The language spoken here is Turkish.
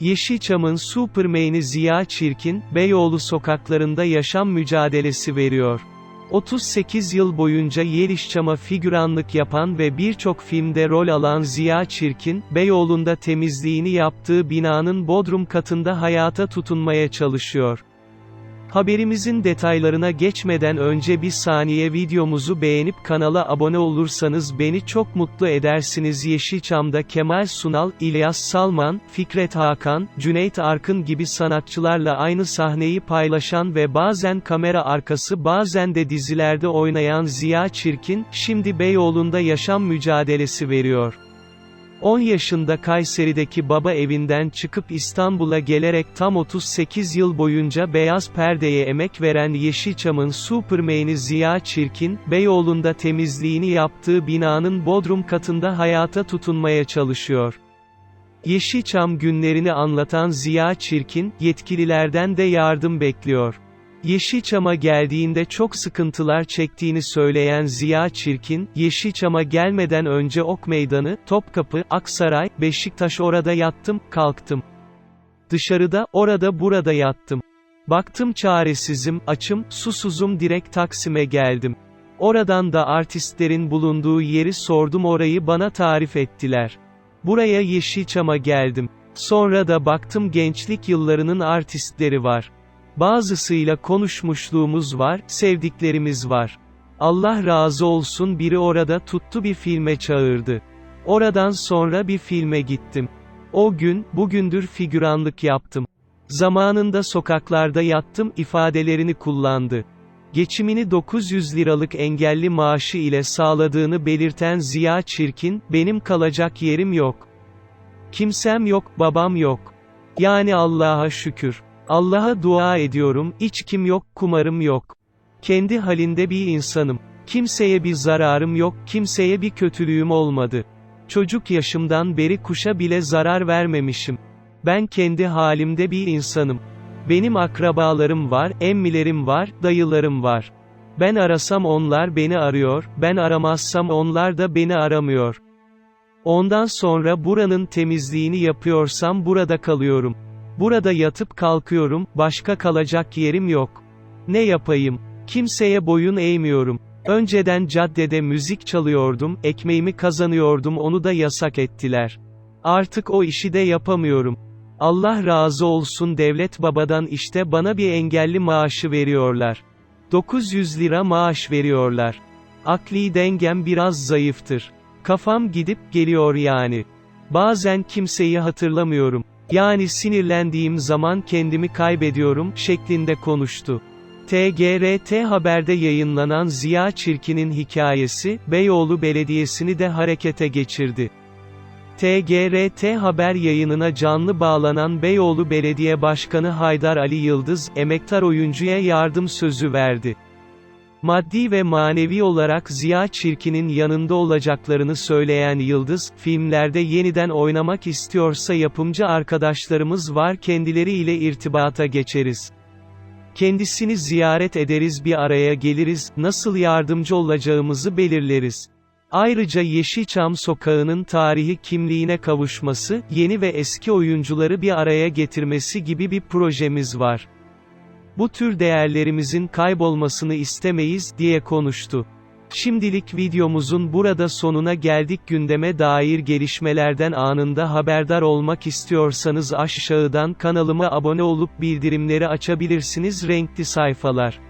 Yeşilçam'ın Superman'i Ziya Çirkin, Beyoğlu sokaklarında yaşam mücadelesi veriyor. 38 yıl boyunca Yeşilçam'a figüranlık yapan ve birçok filmde rol alan Ziya Çirkin, Beyoğlu'nda temizliğini yaptığı binanın bodrum katında hayata tutunmaya çalışıyor. Haberimizin detaylarına geçmeden önce bir saniye videomuzu beğenip kanala abone olursanız beni çok mutlu edersiniz. Yeşilçam'da Kemal Sunal, İlyas Salman, Fikret Hakan, Cüneyt Arkın gibi sanatçılarla aynı sahneyi paylaşan ve bazen kamera arkası bazen de dizilerde oynayan Ziya Çirkin, şimdi Beyoğlu'nda yaşam mücadelesi veriyor. 10 yaşında Kayseri'deki baba evinden çıkıp İstanbul'a gelerek tam 38 yıl boyunca beyaz perdeye emek veren Yeşilçam'ın Superman'i Ziya Çirkin, Beyoğlu'nda temizliğini yaptığı binanın bodrum katında hayata tutunmaya çalışıyor. Yeşilçam günlerini anlatan Ziya Çirkin, yetkililerden de yardım bekliyor. Yeşilçam'a geldiğinde çok sıkıntılar çektiğini söyleyen Ziya Çirkin, Yeşilçam'a gelmeden önce Ok Meydanı, Topkapı, Aksaray, Beşiktaş orada yattım, kalktım. Dışarıda, orada burada yattım. Baktım çaresizim, açım, susuzum direkt Taksim'e geldim. Oradan da artistlerin bulunduğu yeri sordum orayı bana tarif ettiler. Buraya Yeşilçam'a geldim. Sonra da baktım gençlik yıllarının artistleri var. Bazısıyla konuşmuşluğumuz var, sevdiklerimiz var. Allah razı olsun biri orada tuttu bir filme çağırdı. Oradan sonra bir filme gittim. O gün, bugündür figüranlık yaptım. Zamanında sokaklarda yattım ifadelerini kullandı. Geçimini 900 liralık engelli maaşı ile sağladığını belirten Ziya Çirkin, benim kalacak yerim yok. Kimsem yok, babam yok. Yani Allah'a şükür. Allah'a dua ediyorum, içkim yok, kumarım yok. Kendi halinde bir insanım. Kimseye bir zararım yok, kimseye bir kötülüğüm olmadı. Çocuk yaşımdan beri kuşa bile zarar vermemişim. Ben kendi halimde bir insanım. Benim akrabalarım var, emmilerim var, dayılarım var. Ben arasam onlar beni arıyor, ben aramazsam onlar da beni aramıyor. Ondan sonra buranın temizliğini yapıyorsam burada kalıyorum. Burada yatıp kalkıyorum, başka kalacak yerim yok. Ne yapayım? Kimseye boyun eğmiyorum. Önceden caddede müzik çalıyordum, ekmeğimi kazanıyordum onu da yasak ettiler. Artık o işi de yapamıyorum. Allah razı olsun devlet babadan işte bana bir engelli maaşı veriyorlar. 900 lira maaş veriyorlar. Akli dengem biraz zayıftır. Kafam gidip geliyor yani. Bazen kimseyi hatırlamıyorum. Yani sinirlendiğim zaman kendimi kaybediyorum şeklinde konuştu. TGRT Haber'de yayınlanan Ziya Çirkin'in hikayesi, Beyoğlu Belediyesi'ni de harekete geçirdi. TGRT Haber yayınına canlı bağlanan Beyoğlu Belediye Başkanı Haydar Ali Yıldız, emektar oyuncuya yardım sözü verdi. Maddi ve manevi olarak Ziya Çirkin'in yanında olacaklarını söyleyen Yıldız, filmlerde yeniden oynamak istiyorsa yapımcı arkadaşlarımız var kendileriyle irtibata geçeriz. Kendisini ziyaret ederiz bir araya geliriz, nasıl yardımcı olacağımızı belirleriz. Ayrıca Yeşilçam Sokağı'nın tarihi kimliğine kavuşması, yeni ve eski oyuncuları bir araya getirmesi gibi bir projemiz var. Bu tür değerlerimizin kaybolmasını istemeyiz, diye konuştu. Şimdilik videomuzun burada sonuna geldik gündeme dair gelişmelerden anında haberdar olmak istiyorsanız aşağıdan kanalıma abone olup bildirimleri açabilirsiniz renkli sayfalar.